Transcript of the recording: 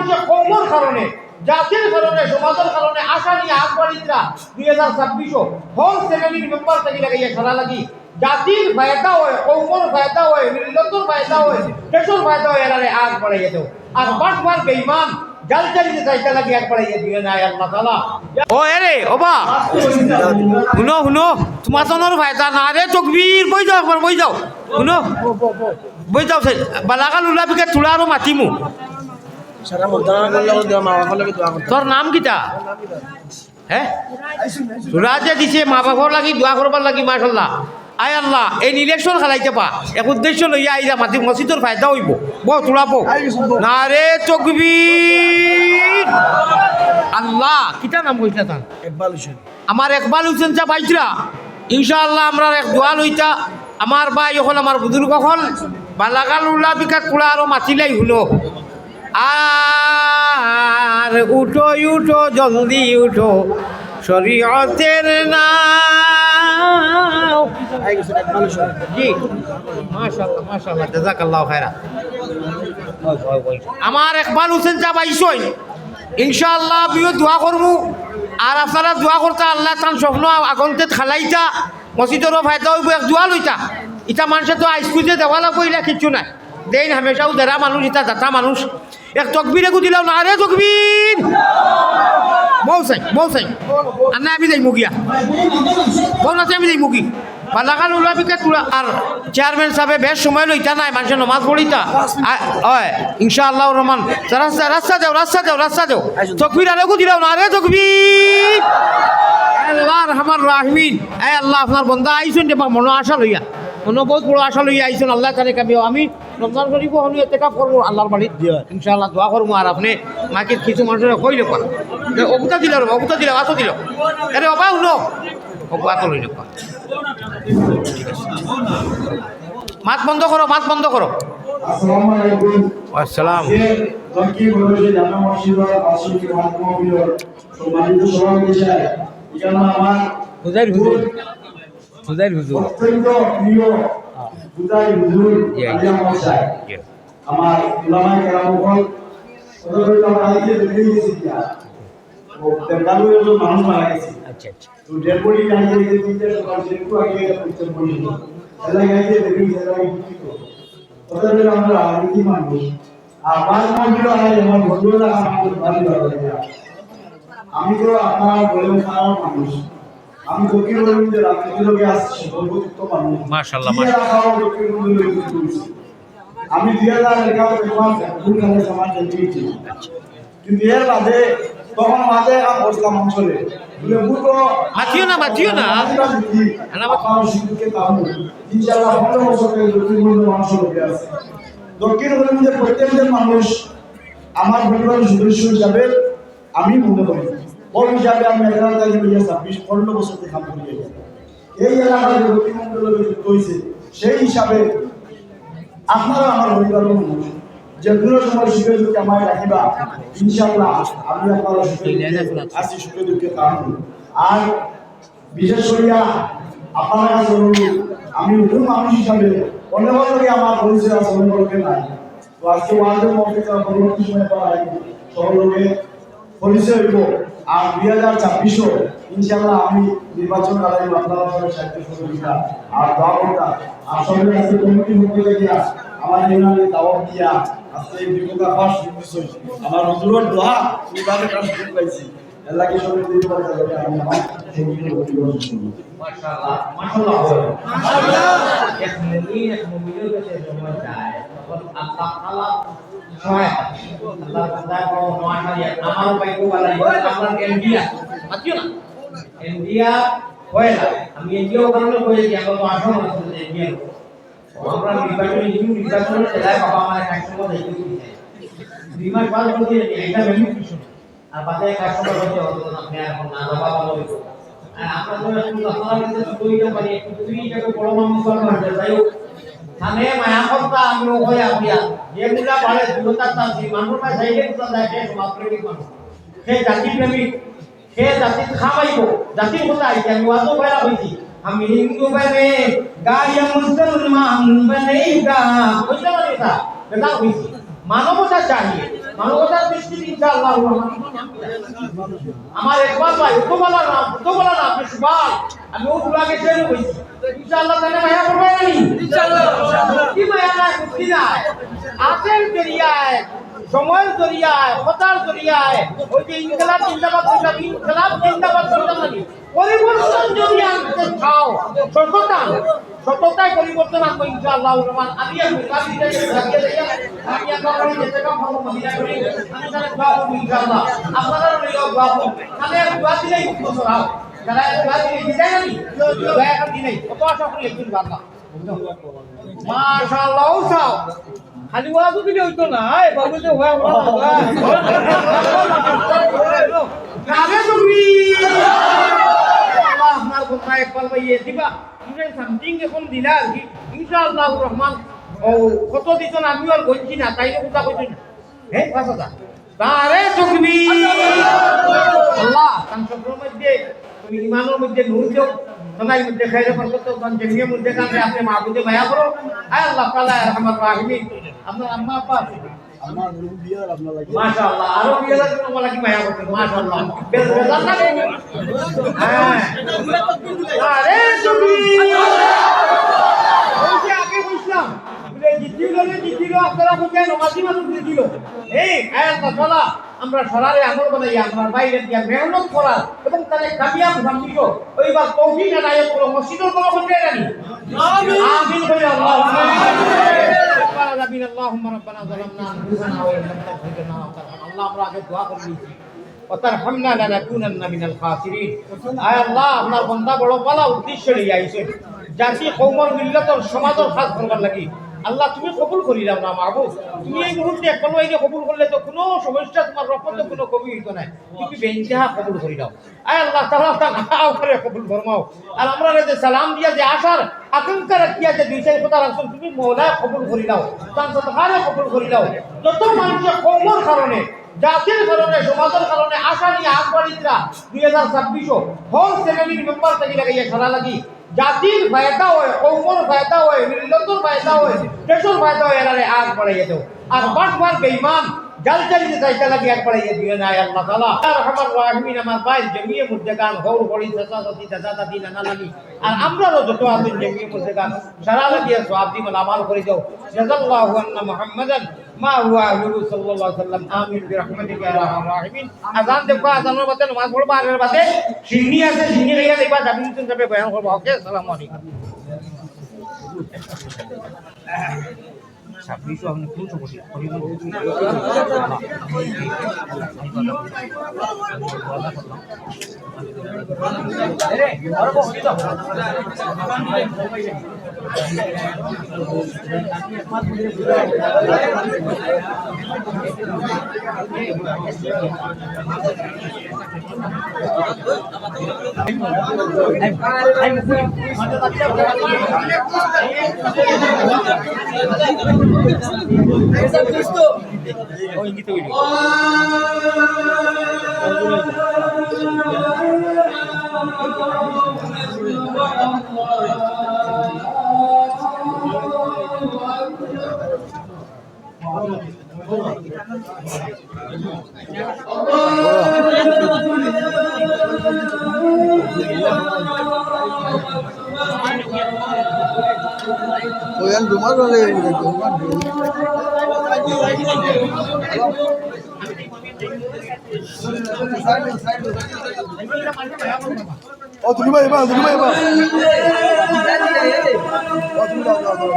মানুষে কৌমর কারণে, জাতির কারণে, সমাজের কারণে, আশা নিয়ে আগবাড়িতরা দুই হাজার ছাব্বিশও হোল শ্রেণির মেম্বার থেকে লাগাইয়া সারা লাগি। জাতির ফায়দা হয়, কৌমর ফায়দা হয় মিল্লতর ফায়দা হয়, দেশের ফায়দা হয়, এরারে আগ বাড়াইয়া দেও। আর বাটবার বেঈমান, জাল চালিয়ে চাইতে লাগি আগ বাড়াইয়া দিয়ে নাই আল্লাহ তাআলা। ও এরে না তোলা মাতিমু। তোর নাম কিটা হ্যাঁ? দিছে মা বাবার লাগি দোয়া করবার লাগি মাশাল্লাহ আয় আল্লাহ এই ইলেকশন খেলাইতে পা। এক উদ্দেশ্য লইয়া আইরা মাতি মসজিদর ফায়দা হইব। বো তোলাবো। না রে তকবীর আল্লাহ কিটা নাম কইতা তার একবার হোসেন। আমার একবার হোসেন চা পাইছিরা ইনশাআল্লাহ আমরা এক দোয়া লইতা। আমার ভাই হল আমার বুজুর্গ হল বালাগাল উল্লা বিকাশ কুড়া আরও মাতিলাই হলো। আর উঠো উঠো, জলদি উঠো। শরীয়তের খায়রা আমার একবার হোসেন চা পাইছই ইনশাআল্লাহ বিয়ে দোয়া করব আর আপনারা দোয়া করতে আল্লাহ তার স্বপ্ন আগন্তে খালাইতা। মসজিদেরও ফায়দা হইব, এক দোয়া লইতা। ইটা মানুষে তো আইসকুজে দেওয়া লাগবো, ইলা কিচ্ছু নাই। দেন হামেশাও দেরা মানুষ ইটা দাতা মানুষ। এক তকবিরে গুদিলাও না রে তকবির। বউ চাই আর না, আমি যাই মুগিয়া। বউ না আমি যাই মুগি। বালাকাল উলাবিকে তুলা। আর চেয়ারম্যান সাহেবে বেশ সময় লইতা নাই মানুষের নমাজ পড়িতা। হয়, ইনশাআল্লাহ রহমান। রাস্তা রাস্তা দেও রাস্তা দেও রাস্তা দেও। তকবির আরে দিলাও না রে তকবির। আল্লাহ রহমান রাহমিন এ আল্লাহ আপনার বন্ধা আইসুন যে মনো আশা লইয়া। বহুত বড় আশা লইয়া আইসুন আল্লাহ কানে কামি। আমি রমজান শরীফ হনু এতে কাপ করব আল্লাহর বাড়ির ইনশাআল্লাহ দোয়া করব আর আপনি মাকে কিছু মানুষের কইলে পা অবুতা দিল অবুতা দিল আতো দিল আরে অবা শুনো। অবু আতো লইলে পা মাত বন্ধ করো মাত বন্ধ করো আসসালামু আলাইকুম আসসালাম আজকে দক্ষিণ প্রদেশে জামা মসজিদের বাসন্তী মহাত্মীয় সম্মানিত সভাপতি সাহেব এখানে আমার হুজাইর হুজুর হুজাইর হুজুর অত্যন্ত প্রিয় পূজাই হুজুর জি, জি। আলিয়া মহাশয় আমার উলামাই কেরামকল ওদের আমরা আজকে দেখে গেছি দিয়া ও বেঙ্গালুরু একজন মানুষ মারা গেছে আচ্ছা আচ্ছা তো ডেড বডি আজকে দেখে তিনটে সকাল সে একটু আগে পরিচয় করি এলাকায় আজকে দেখে এলাকায় দুঃখিত ওদের আমরা রাজনীতি মানুষ আর পাঁচ মন্দির হয় আমার বন্ধুরা আমাদের বাড়ি বাড়ি আমি তো আপনার বলে খারাপ মানুষ আমি দক্ষিণ যে আসছি সর্বযুক্ত মানুষ। মাশাআল্লাহ, আমি ভুল খালে সমাজ দিয়েছি কিন্তু এর বাদে তখন মাঝে এক বসলাম অঞ্চলে। বলে বুটো মাতিও না, মাতিও না। ইনশাআল্লাহ পনেরো দক্ষিণ মানুষ লোকে আছে। দক্ষিণ প্রত্যেকজন মানুষ আমার পরিবারের সদস্য হিসাবে আমি মনে করি। বড় হিসাবে আমি এগারো তারিখে দুই ছাব্বিশ পনেরো বছর থেকে কাম করি এই এলাকায় যে দক্ষিণমন্ডলে যুক্ত হয়েছে, সেই হিসাবে আপনারা আমার পরিবারের মানুষ যে কোনো সময় সুখে দুঃখে আমায় রাখিবা, ইনশাআল্লাহ আমি আপনারা সুখে আছি, সুখে দুঃখে কারণ আর বিশেষ করিয়া আপনার কাছে আমি নতুন মানুষ হিসাবে বছরই আমার পরিচয় আছে লোকে নাই। তো আজকে ওয়ার্ডের মধ্যে পরবর্তী সময় পাওয়া সকলকে পরিচয় হইব। আর দুই হাজার ছাব্বিশও ইনশাআল্লাহ আমি নির্বাচন কালে আপনারা সাহিত্য সহযোগিতা আর করতা আর সবাই কাছে কমিটি পক্ষ থেকে আমার ইউনিয়নের দাওয়াত দিয়া আজকে এই বিপদা পাশ দিতেছি আমার হুজুরের দোয়া নির্বাচন কাজ পাইছি এলাকে সবাই দিতে পারে আমি আমার করি মাশাআল্লাহ মাশাআল্লাহ মাশাআল্লাহ এক মুমিন এক মুমিনের কাছে সময় যায় আল্লাহ তাআলা সহায় আল্লাহ তাআলা বড় মহান আমার কো বলা আমার ইন্ডিয়া মাতিও না ইন্ডিয়া কয়লা আমি ইন্ডিয়া ওখানে কইলে কি আমরা তো আসো না ইন্ডিয়া আমরা নির্বাচন ইউ নির্বাচন না থানে মায়া করতা আমি ওখানে আপিয়া যে মুলা বাড়ে দূরতা তাছি মানুষ না যাইলে তো দেখে সমাজপ্রেমিক মানুষ সে জাতি প্রেমিক সে জাতি খামাইব জাতির কথা আইছে আমি ওয়াজও বাইরা হইছি হিন্দু বনে গায়া মুসলমান বনেগা বুঝতে পারি তা বেটা চাহিয়ে মানবতার দৃষ্টি মসজিদ ইনশাআল্লাহ আমার একবার ভাই তো বলা না তো বলা না আপনি সুবাল আমি ও দুলাকে ছেড়ে বইছি ইনশাআল্লাহ তাহলে মায়া করবে না নি? কি মায়া না কি না আতের জরিয়ায় সময়ের জরিয়ায় কথার জরিয়ায় ওই যে ইনকলাব জিন্দাবাদ ইনকলাব জিন্দাবাদ নাকি পরিবর্তন যদি আনতে চাও সততা সততায় পরিবর্তন আনব ইনশাআল্লাহ রহমান। আমি আমি কারণে যেতে কাম ভালো মদিনা করি। আমি তাহলে দোয়া করব ইনশাআল্লাহ। আপনারা লইও দোয়া তাহলে আর দোয়া দিলেই মুক্ত সরাও যারা দোয়া দিলে দিতে জানি দোয়া এখন দিলেই। কত আশা করি একদিন বাবা মাশাআল্লাহ চাও খালি ওয়াজও দিলে হইতো না? এই বাবু যে হওয়া কাবে তুমি আল্লাহ আপনার কথা একবার পাইয়ে দিবা। সামথিং এখন দিলা আর কি। ইনশাআল্লাহ রহমান। কত দিতন আমি আর গঞ্জি না, তাইলে কথা কইছি না। হে, পাঁচ তারে তুমি আল্লাহ সবর মধ্যে, তুমি ইমানের মধ্যে নূর দেও তোমার মধ্যে খাইরে বরকত দাও তান জমিয়ের মধ্যে কাছে আপনি মাহবুদে মায়া করো আয় আল্লাহ তাআলা রহমান রাহিমিন আপনার আম্মা আপা আমার রুম বিয়ার আপনার মাশাআল্লাহ আরও বিয়ের জন্য বলা কি মায়া করতে মাশাআল্লাহ। বেশ বেজার না হ্যাঁ। আরে তুমি! ওই যে আগে বুঝলাম বলে জিতিল রে জিতিল আপনারা বুঝেন নমাজি মানুষ জিতিল। এই আয়াত কথা আমরা সরারে আমল বানাই আমরা বাইরে দিয়া মেহনত করা এবং তারে কামিয়াব সামনিক ওইবার তৌফিক আদায় করো কোনো জানি আমিন বলে আল্লাহ। اللهم ربنا ظلمنا انفسنا وان لم تغفر لنا وترحمنا الله আমরা আগে দোয়া করে নিয়েছি وترحمنا لنكونن من الخاسرين আয় আল্লাহ আপনার বান্দা বড় বলা উদ্দেশ্য নিয়ে আইছে জাতি কৌমর মিল্লতর সমাজের খাস করবার লাগি আল্লাহ, তুমি কবুল করি দাও না, মাহবুব। তুমি এই মুহূর্তে একবার এই কবুল করলে তো কোনো সমস্যা, তোমার রহমতে কোনো কমি হইত না। তুমি বেইনতেহা কবুল করি দাও। আয় আল্লাহ তাআলা তাআলা করে কবুল ফরমাও। আর আমরা যে সালাম দিয়া যে আসার, আকাঙ্ক্ষা রাখিয়া যে দুই চার কথা রাখছো, তুমি মৌলা কবুল করি দাও। তার কবুল করি দাও। যত মানুষের কৌমর কারণে, জাতির কারণে, সমাজের কারণে, আশা নিয়ে আগবাড়িতরা দুই হাজার ছাব্বিশও হোল শ্রেণির মেম্বার থেকে লাগাইয়া সারা লাগি। জাতির ফায়দা হয়, কৌমর ফায়দা হয় মিল্লতর ফায়দা হয় দেশের ফায়দা হয় এরারে আগ বাড়াইয়া দেও। আর বাটবার বেঈমান, জাল চালিয়ে চাইতে লাগে এক বাড়াইয়া দিয়ে নাই আল্লাহ তাআলা। আর রহমান রাহিমিন আমার বাইর জমিয়ে মধ্যে গান, গৌর বড়ি, চাচা, চাচি দাদা দাদি নানা, নানি। আর আমরাও যত আছেন, জমিয়ে মধ্যে গান, সারা লাগিয়ে সব দিন আমাল করে দাও। জাযাল্লাহু আন্না মুহাম্মাদান মা হুয়া আহলু সাল্লাল্লাহু আলাইহি আমিন বিরহমাতিকা ইয়া আরহামার রাহিমিন। আজান দেবা আজানের বাদে নামাজ পড়বা আগের বাদে সিন্নি ছাব্বিশও আপনি কোন সমস্যা ও ইঙ্গিত হইল ওয়ান রুমাল বলে ও তুমি ভাই এবার তুমি ভাই এবার ও তুমি দাও দাও দাও